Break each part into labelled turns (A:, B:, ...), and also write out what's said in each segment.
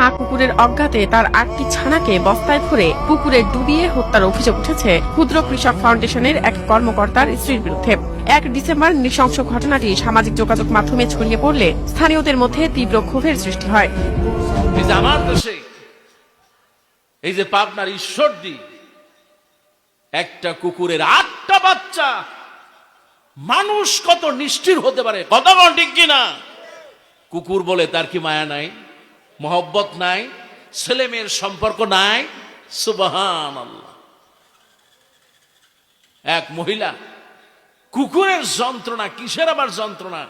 A: মা কুকুরের অজ্ঞাতে তার আটটি ছানাকে বস্তায় ভরে পুকুরে ডুবিয়ে হত্যার অভিযোগ উঠেছে ক্ষুদ্র কৃষক ফাউন্ডেশনের এক কর্মকর্তার স্ত্রীর বিরুদ্ধে। এক ডিসেম্বর নৃশংস ঘটনাটি সামাজিক যোগাযোগ মাধ্যমে ছড়িয়ে পড়লে স্থানীয়দের মধ্যে তীব্র ক্ষোভের সৃষ্টি হয়।
B: আমার দেশে, এই যে পাবনার ঈশ্বরদী, একটা কুকুরের আটটা বাচ্চা, মানুষ কত নিষ্ঠির হতে পারে কতক্ষণ ঠিক কিনা? কুকুর বলে তার কি মায়া নাই? মহব্বত নাই ছেলে মেয়ের সম্পর্ক নাই সুবাহান আল্লাহ এক মহিলা, কুকুরের যন্ত্রণা, কিসের আবার যন্ত্রণা?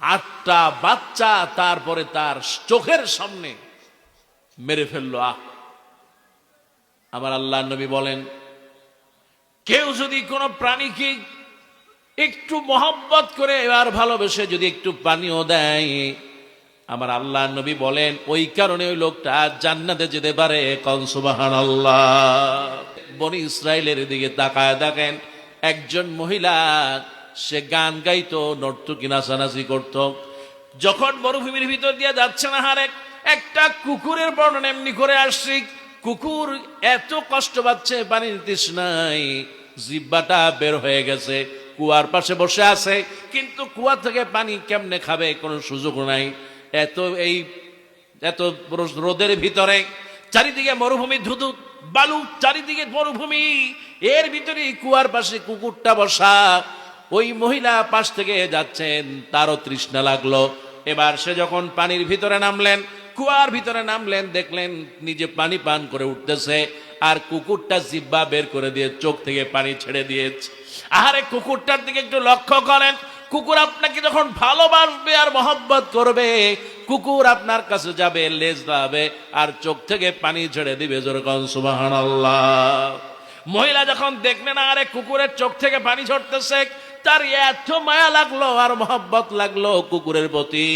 B: আটটা বাচ্চা তারপরে তার চোখের সামনে মেরে ফেলল, আহ। আমার আল্লাহ নবী বলেন, কেউ যদি কোনো প্রাণীকে একটু মহব্বত করে এবার ভালোবেসে যদি একটু পানিও দেয় আমার আল্লাহ নবী বলেন, ওই কারণে ওই লোকটা জান্নাতে যেতে পারে। কনসুবাহান আল্লাহ বনি ইসরায়েলের দিকে তাকায় দেখেন, একজন মহিলা, সে গান গাইতো, নর্তকী নাচানাচি করত। যখন মরুভূমির ভিতর দিয়ে যাচ্ছে না হারে একটা কুকুরের বর্ণনা এমনি করে আসছি, কুকুর এত কষ্ট পাচ্ছে পানির তৃষ্ণায় জিব্বাটা বের হয়ে গেছে, কুয়ার পাশে বসে আছে, কিন্তু কুয়া থেকে পানি কেমনে খাবে কোনো সুযোগ নাই। এত এই, এত রোদের ভিতরে চারিদিকে মরুভূমি ধুধু বালু, চারিদিকে মরুভূমি। এর ভিতরে কুয়ার পাশে কুকুরটা বসা। ওই মহিলা পাশ থেকে যাচ্ছেন, তারও তৃষ্ণা লাগল। এবার সে যখন পানির ভিতরে নামলেন, কুয়ার ভিতরে নামলেন, দেখলেন নিজে পানি পান করে উঠতেছে। আর কুকুরটা জিব্বা বের করে দিয়ে চোখ থেকে পানি ছেড়ে দিয়েছে। আহারে, কুকুরটার দিকে একটু লক্ষ্য করেন। কুকুর আপনাকে যখন ভালোবাসবে আর মহব্বত করবে, কুকুর আপনার কাছে যাবে, লেজ দাবে আর চোখ থেকে পানি ছেড়ে দিবে যেরকম সুবাহান মহিলা যখন দেখবে না, আরে কুকুরের চোখ থেকে পানি ঝরতেছে, তার এত মায়া লাগল আর মহব্বত লাগল কুকুরের প্রতি।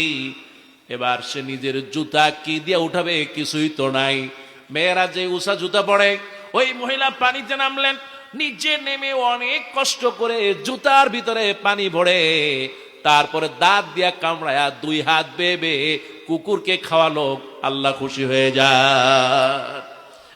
B: এবার সে নিজের জুতা কি দিয়ে উঠাবে কিছুই তো নাই। মেয়েরা যে উষা জুতা পড়ে ওই মহিলা পানিতে নামলেন নিচে নেমে অনেক কষ্ট করে জুতার ভিতরে পানি ভরে, তারপরে দাঁত দিয়া কামড়ায়া দুই হাত বেবে কুকুরকে খাওয়ালো, আল্লাহ খুশি হয়ে যায়।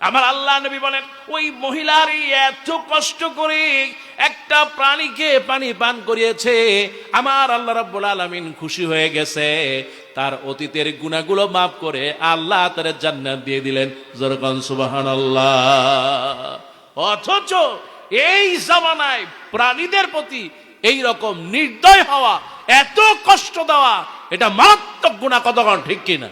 B: আমার আল্লাহ নবী বলেন, ওই মহিলারই এত কষ্ট করে একটা প্রাণীকে পানি পান করিয়েছে, আমার আল্লাহ রাব্বুল আলামিন খুশি হয়ে গেছে। তার অতীতের গুণাগুলো মাফ করে আল্লাহ তার জান্নাত দিয়ে দিলেন। যেরকম সুবহানাল্লাহ। অথচ এই জামানায় প্রাণীদের প্রতি এই রকম নির্দয় হওয়া, এত কষ্ট দেওয়া, এটা মারাত্মক গুণা কতক্ষণ ঠিক কিনা?